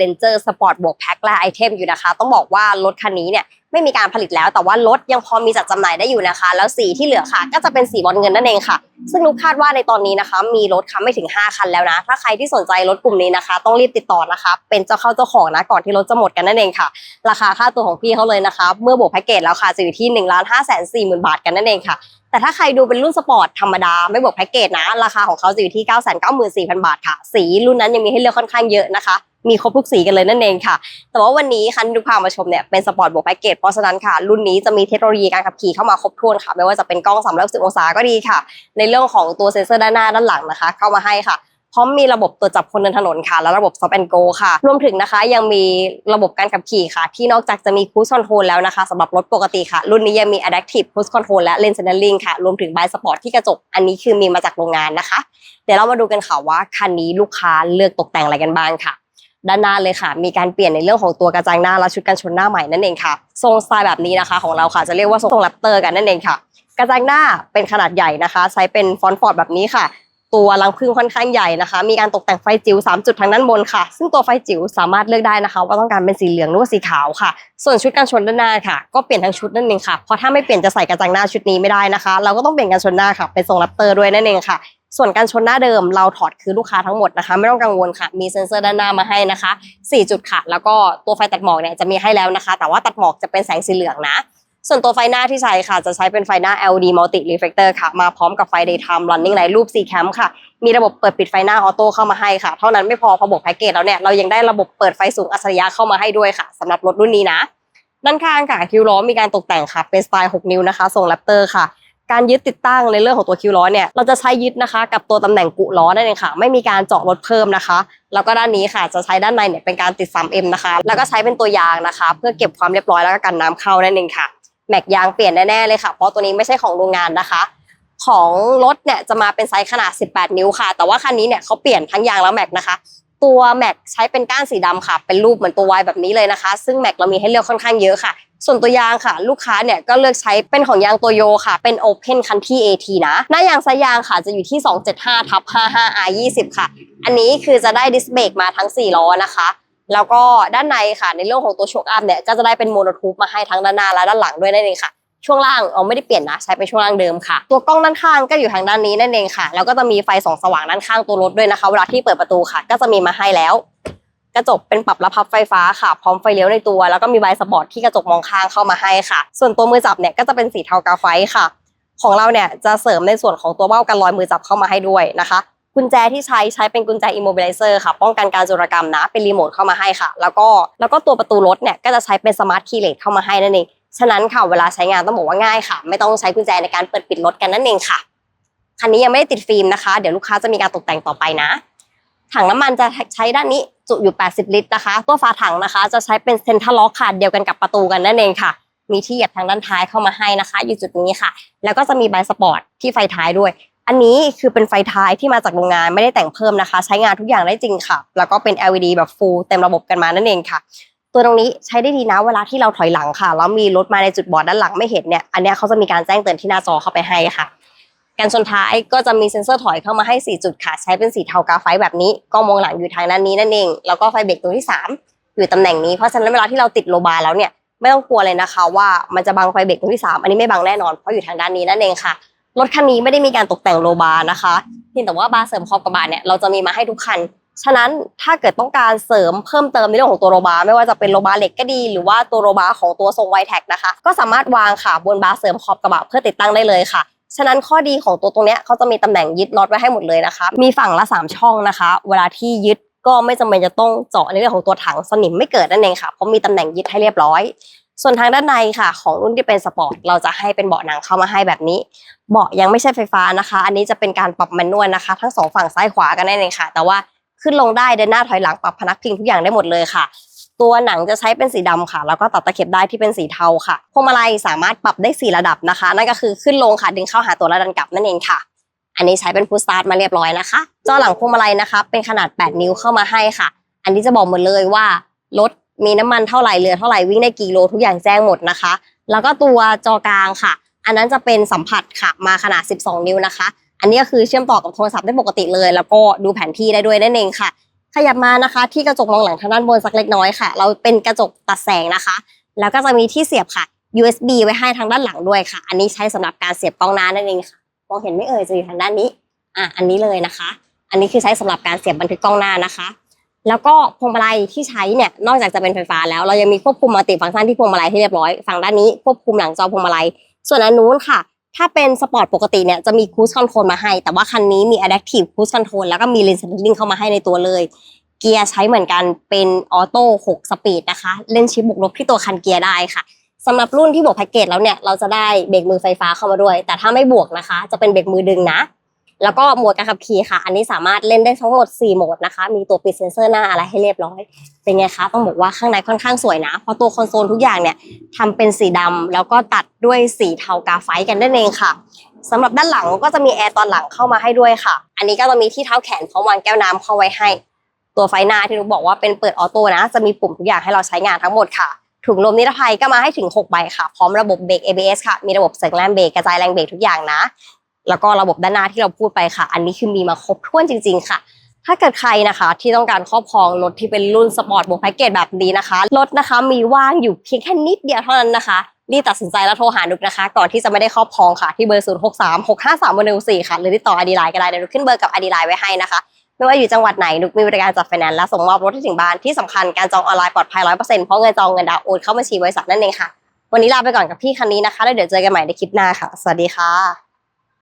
Ranger Sport บวกแพ็คและไอเทมอยู่นะคะ ต้องบอกว่ารถคันนี้เนี่ยไม่มีการผลิตแล้วแต่ว่ารถยังพอมีจัดจำหน่ายได้อยู่นะคะ แล้วสีที่เหลือค่ะ ก็จะเป็นสีบอลเงินนั่นเองค่ะ ซึ่งนุกคาดว่าในตอนนี้นะคะ มีรถค่ะไม่ถึง 5 คันแล้วนะ ถ้าใครที่สนใจรถกลุ่มนี้นะคะ ต้องรีบติดต่อนะคะ เป็นเจ้าเข้าเจ้าของนะก่อนที่รถจะหมดกันนั่นเองค่ะ ราคาค่าตัวของพี่เขาเลยนะคะ เมื่อบวกแพ็กเกจแล้วค่ะจะอยู่ที่1นึ่งล้านห้าแสนสี่หมื่นบาทกันนั่นเองค่ะแต่ถ้าใครดูเป็นรุ่นสปอร์ตธรรมดาไม่บวกแพ็กเกจนะ ราคาของเขาจะอยู่ที่ 9 9 4 0 0 0 บาทค่ะ สีรุ่นนั้นยังมีให้เลือกค่อนข้างเยอะนะคะ มีครบทุกสีกันเลยนั่นเองค่ะ แต่ว่าวันนี้คันที่ทุกพามาชมเนี่ยเป็นสปอร์ตบวกแพ็กเกจเพราะฉะนั้นค่ะ รุ่นนี้จะมีเทคโนโลยีการขับขี่เข้ามาครบถ้วนค่ะ ไม่ว่าจะเป็นกล้อง360องศาก็ดีค่ะ ในเรื่องของตัวเซ็นเซอร์ด้านหน้าด้านหลังนะคะ เข้ามาให้ค่ะพร้อมมีระบบตรวจจับคนเดินถนนค่ะ และระบบ Stop and Go ค่ะ รวมถึงนะคะยังมีระบบการขับขี่ค่ะ ที่นอกจากจะมี Cruise Control แล้วนะคะสำหรับรถปกติค่ะ รุ่นนี้ยังมี Adaptive Cruise Control และ Lane Signaling ค่ะ รวมถึง By Sport ที่กระจก อันนี้คือมีมาจากโรงงานนะคะ เดี๋ยวเรามาดูกันค่ะว่าคันนี้ลูกค้าเลือกตกแต่งอะไรกันบ้างค่ะ ด้านหน้าเลยค่ะ มีการเปลี่ยนในเรื่องของตัวกระจังหน้าและชุดกันชนหน้าใหม่นั่นเองค่ะ ทรงสไตล์แบบนี้นะคะ ของเราค่ะจะเรียกว่าทรงแรปเตอร์กันนั่นเองค่ะ กระจังหน้าเป็นขนาดใหญ่นะคะ ใช้เป็นฟอนต์ฟอร์ดแบบนี้ค่ะ ตัวรังพึ่งค่อนข้างใหญ่นะคะ มีการตกแต่งไฟจิ๋ว3จุดทางด้านบนค่ะ ซึ่งตัวไฟจิ๋วสามารถเลือกได้นะคะ ว่าต้องการเป็นสีเหลืองหรือว่าสีขาวค่ะ ส่วนชุดกันชนด้านหน้าค่ะ ก็เปลี่ยนทั้งชุดนั่นเองค่ะ เพราะถ้าไม่เปลี่ยนจะใส่กระจังหน้าชุดนี้ไม่ได้นะคะ เราก็ต้องเปลี่ยนกันชนหน้าค่ะเป็นทรงแรปเตอร์ด้วยนั่นเองค่ะ ส่วนการชนหน้าเดิมเราถอดคือลูกค้าทั้งหมดนะคะ ไม่ต้องกังวลค่ะ มีเซ็นเซอร์ด้านหน้ามาให้นะคะ 4 จุดค่ะ แล้วก็ตัวไฟตัดหมอกเนี่ยจะมีให้แล้วนะคะ แต่ว่าตัดหมอกจะเป็นแสงสีเหลืองนะ ส่วนตัวไฟหน้าที่ใช้ค่ะ จะใช้เป็นไฟหน้า LED Multi Reflector ค่ะ มาพร้อมกับไฟ Daytime Running Light รูป C Cam ค่ะ มีระบบเปิดปิดไฟหน้าออโต้เข้ามาให้ค่ะ เท่านั้นไม่พอพอบวกแพ็กเกจแล้วเนี่ยเรายังได้ระบบเปิดไฟสูงอัจฉริยะเข้ามาให้ด้วยค่ะสำหรับรถรุ่นนี้นะด้านข้างค่ะคิวล้อมีการตกแต่งค่ะเป็นสไตล์ 6 นิ้วนะคะทรงแรปเตอร์ค่ะ การยึดติดตั้งในเรื่องของตัวคิวล้อเนี่ยเราจะใช้ยึดนะคะกับตัวตำแหน่งกุล้อนั่นเองค่ะ ไม่มีการเจาะรถเพิ่มนะคะแล้วก็ด้านนี้ค่ะจะใช้ด้านในเนี่ยเป็นการติด 3M นะคะ แล้วก็ใช้เป็นตัวยางนะคะ เพื่อเก็บความเรียบร้อยแล้วก็กันน้ำเข้านั่นเองค่ะ แม็กยางเปลี่ยนแน่ๆเลยค่ะ เพราะตัวนี้ไม่ใช่ของโรงงานนะคะ ของรถเนี่ยจะมาเป็นไซส์ขนาด 18 นิ้วค่ะ แต่ว่าคันนี้เนี่ยเขาเปลี่ยนทั้งยางแล้วแม็กนะคะ ตัวแม็กใช้เป็นก้านสีดำค่ะ เป็นรูปเหมือนตัววายแบบนี้เลยนะคะ ซึ่งแม็กเรามีให้เลือกค่อนข้างเยอะค่ะ ส่วนตัวยางค่ะ ลูกค้าเนี่ยก็เลือกใช้เป็นของยางตัวโยค่ะ เป็น Open Country AT นะ หน้ายางไซส์ยางค่ะจะอยู่ที่ 275ทับ55 R 20ค่ะ อันนี้คือจะได้ดิสเบรกมาทั้ง 4 ล้อนะคะ แล้วก็ด้านในค่ะในเรื่องของตัวโชคอัพเนี่ยก็จะได้เป็นโมโนทูปมาให้ทั้งด้านหน้าและด้านหลังด้วยนั่นเองค่ะ ช่วงล่างเอาไม่ได้เปลี่ยนนะใช้เป็นช่วงล่างเดิมค่ะ ตัวกล้องด้านข้างก็อยู่ทางด้านนี้นั่นเองค่ะ แล้วก็จะมีไฟส่องสว่างด้านข้างตัวรถด้วยนะคะ เวลาที่เปิดประตูค่ะ ก็จะมีมาให้แล้ว กระจกเป็นปรับระพับไฟฟ้าค่ะ พร้อมไฟเลี้ยวในตัว แล้วก็มีใบสปอร์ตที่กระจกมองข้างเข้ามาให้ค่ะ ส่วนตัวมือจับเนี่ยก็จะเป็นสีเทากาไฟค่ะ ของเราเนี่ยจะเสริมในส่วนของตัวเบ้ากันรอยมือจับเข้ามาให้ด้วยนะคะกุญแจที่ใช้ใช้เป็นกุญแจ immobilizer ค่ะ ป้องกันการโจรกรรมนะ เป็นรีโมทเข้ามาให้ค่ะ แล้วก็แล้วก็ตัวประตูรถเนี่ยก็จะใช้เป็นสมาร์ทคีย์เลสเข้ามาให้นั่นเอง ฉะนั้นค่ะเวลาใช้งานต้องบอกว่าง่ายค่ะ ไม่ต้องใช้กุญแจในการเปิดปิดรถกันนั่นเองค่ะคันนี้ยังไม่ได้ติดฟิล์มนะคะ เดี๋ยวลูกค้าจะมีการตกแต่งต่อไปนะ ถังน้ำมันจะใช้ด้านนี้จุอยู่ 80 ลิตรนะคะ ตัวฝาถังนะคะ จะใช้เป็นเซนทรัลล็อกค่ะเดียวกันกับประตูกันนั่นเองค่ะ มีที่เหยียบทางด้านท้ายเข้ามาให้นะคะ อยู่จุดนี้ค่ะ แล้วก็จะมีใบสปอร์ตที่ไฟท้ายด้วย อันนี้คือเป็นไฟท้ายที่มาจากโรงงานไม่ได้แต่งเพิ่มนะคะ ใช้งานทุกอย่างได้จริงค่ะ แล้วก็เป็น LED แบบ full เต็มระบบกันมานั่นเองค่ะ ตัวตรงนี้ใช้ได้ดีนะเวลาที่เราถอยหลังค่ะแล้วมีรถมาในจุดบอดด้านหลังไม่เห็นเนี่ยอันนี้เขาจะมีการแจ้งเตือนที่หน้าจอเข้าไปให้ค่ะการชนท้ายก็จะมีเซ็นเซอร์ถอยเข้ามาให้ 4 จุดค่ะ ใช้เป็นสีเทากาไฟแบบนี้กล้องมองหลังอยู่ทางด้านนี้นั่นเอง แล้วก็ไฟเบรกตัวที่ 3 อยู่ตำแหน่งนี้ เพราะฉะนั้นเวลาที่เราติดโลบาร์แล้วเนี่ยไม่ต้องกลัวเลยนะคะ ว่ามันจะบังไฟเบรกตัวที่ 3 อันนี้ไม่บังแน่นอนเพราะอยู่ทางด้านนี้นั่นเองค่ะรถคันนี้ไม่ได้มีการตกแต่งโลบาร์นะคะเพียงแต่ว่าบาร์เสริมขอบกระบะเนี่ยเราจะมีมาให้ทุกคัน ฉะนั้นถ้าเกิดต้องการเสริมเพิ่มเติมในเรื่องของตัวโรบาร์ไม่ว่าจะเป็นโรบาร์เหล็กก็ดี หรือว่าตัวโรบาร์ของตัวทรงไวแท็กนะคะ ก็สามารถวางค่ะบนบาร์เสริมขอบกระบะเพื่อติดตั้งได้เลยค่ะฉะนั้นข้อดีของตัวตรงนี้เขาจะมีตำแหน่งยึดน็อตไว้ให้หมดเลยนะคะ มีฝั่งละ 3 ช่องนะคะ เวลาที่ยึดก็ไม่จำเป็นจะต้องเจาะในเรื่องของตัวถังสนิมไม่เกิดนั่นเองค่ะ เพราะมีตำแหน่งยึดให้เรียบร้อย ส่วนทางด้านในค่ะ ของรุ่นที่เป็นสปอร์ตเราจะให้เป็นเบาะหนังเข้ามาให้แบบนี้ เบาะยังไม่ใช่ไฟฟ้านะคะ อันนี้จะเป็นการปรับแมนนวลนะคะ ทั้งสองฝั่งซ้ายขวากันได้เลยค่ะ แต่ว่า ขึ้นลงได้เดินหน้าถอยหลังปรับพนักพิงทุกอย่างได้หมดเลยค่ะ ตัวหนังจะใช้เป็นสีดำค่ะ แล้วก็ตัดตะเข็บได้ที่เป็นสีเทาค่ะพวงมาลัยสามารถปรับได้สี่ระดับนะคะ นั่นก็คือขึ้นลงค่ะดึงเข้าหาตัวและดันกลับนั่นเองค่ะอันนี้ใช้เป็นพุสตาร์ทมาเรียบร้อยนะคะจอหลังพวงมาลัยนะคะเป็นขนาด 8 นิ้วเข้ามาให้ค่ะ อันนี้จะบอกหมดเลยว่ารถมีน้ำมันเท่าไหร่เรือเท่าไหร่วิ่งได้กี่โลทุกอย่างแจ้งหมดนะคะ แล้วก็ตัวจอกลางค่ะ อันนั้นจะเป็นสัมผัสค่ะมาขนาด 12 นิ้วนะคะ อันนี้ก็คือเชื่อมต่อกับโทรศัพท์ได้ปกติเลย แล้วก็ดูแผนที่ได้ด้วยนั่นเองค่ะ ขยับมานะคะ ที่กระจกมองหลังทางด้านบนสักเล็กน้อยค่ะ เราเป็นกระจกตัดแสงนะคะ แล้วก็จะมีที่เสียบค่ะ USB ไว้ให้ทางด้านหลังด้วยค่ะ อันนี้ใช้สำหรับการเสียบกล้องหน้านั่นเองค่ะมองเห็นไม่เอ่ยจะอยู่ทางด้านนี้อะอันนี้เลยนะคะ อันนี้คือใช้สำหรับการเสียบบันทึกกล้องหน้านะคะ แล้วก็พวงมาลัยที่ใช้เนี่ยนอกจากจะเป็นไฟฟ้าแล้ว เรายังมีควบคุมมัลติฟังก์ชันที่พวงมาลัยที่เรียบร้อยฝั่งด้านนี้ควบคุมหลังจอพวงมาลัยส่วนอันนู้นค่ะ ถ้าเป็นสปอร์ตปกติเนี่ยจะมีคูซคอนโทรลมาให้ แต่ว่าคันนี้มี adaptive cruise control แล้วก็มี lane centering เข้ามาให้ในตัวเลย เกียร์ใช้เหมือนกันเป็นออโต้6สปีดนะคะ เล่นชิปบวกลบที่ตัวคันเกียร์ได้ค่ะสำหรับรุ่นที่บวกแพ็กเกจแล้วเนี่ยเราจะได้เบรกมือไฟฟ้าเข้ามาด้วย แต่ถ้าไม่บวกนะคะ จะเป็นเบรกมือดึงนะ แล้วก็โหมดการขับขี่ค่ะ อันนี้สามารถเล่นได้ทั้งหมด 4 โหมดนะคะ มีตัวปิดเซนเซอร์หน้าอะไรให้เรียบร้อย เป็นไงคะ ต้องบอกว่าข้างในค่อนข้างสวยนะ เพราะตัวคอนโซลทุกอย่างเนี่ยทำเป็นสีดำแล้วก็ตัดด้วยสีเทากาไฟกันนั่นเองค่ะสำหรับด้านหลังก็จะมีแอร์ตอนหลังเข้ามาให้ด้วยค่ะ อันนี้ก็จะมีที่เท้าแขนพร้อมวางแก้วน้ำเข้าไว้ให้ ตัวไฟหน้าที่นุกบอกว่าเป็นเปิดออโต้นะ จะมีปุ่มทุกอย่างให้เราใช้งานทั้งหมดค่ะถุงลมนิรภัยก็มาให้ถึง 6 ใบค่ะ พร้อมระบบเบรก ABS ค่ะ มีระบบเสริมแรงเบรกกระจายแรงเบรกทุกอย่างนะ แล้วก็ระบบด้านหน้าที่เราพูดไปค่ะ อันนี้คือมีมาครบถ้วนจริง ๆ ค่ะ ถ้าเกิดใครนะคะที่ต้องการครอบครองรถที่เป็นรุ่นสปอร์ตบวกแพ็กเกจแบบนี้นะคะรถนะคะมีว่างอยู่เพียงแค่นิดเดียวเท่านั้นนะคะรีบตัดสินใจแล้วโทรหานุกนะคะ ก่อนที่จะไม่ได้ครอบครองค่ะที่เบอร์ 0 6 3 6 5 3 1 1 4 ค่ะ หรือติดต่ออดีไลน์ก็ได้เดี๋ยวนุกขึ้นเบอร์กับอดีไลน์ไว้ให้นะคะ ไม่ว่าอยู่จังหวัดไหนนุกมีบริการจัดไฟแนนซ์และส่งมอบรถที่ถึงบ้านที่สำคัญการจองออนไลน์ปลอดภัยร้อยเปอร์เซ็นต์เพราะเงินจองเงินดาวโอนเข้าบัญชีบริษัทนั่นเองค่ะ วันนี้ลาไปก่อนกับพี่คันนี้นะคะแล้วเดี๋ยวเจอกันใหม่ในคลิปหน้าค่ะ สวัสดีค่ะ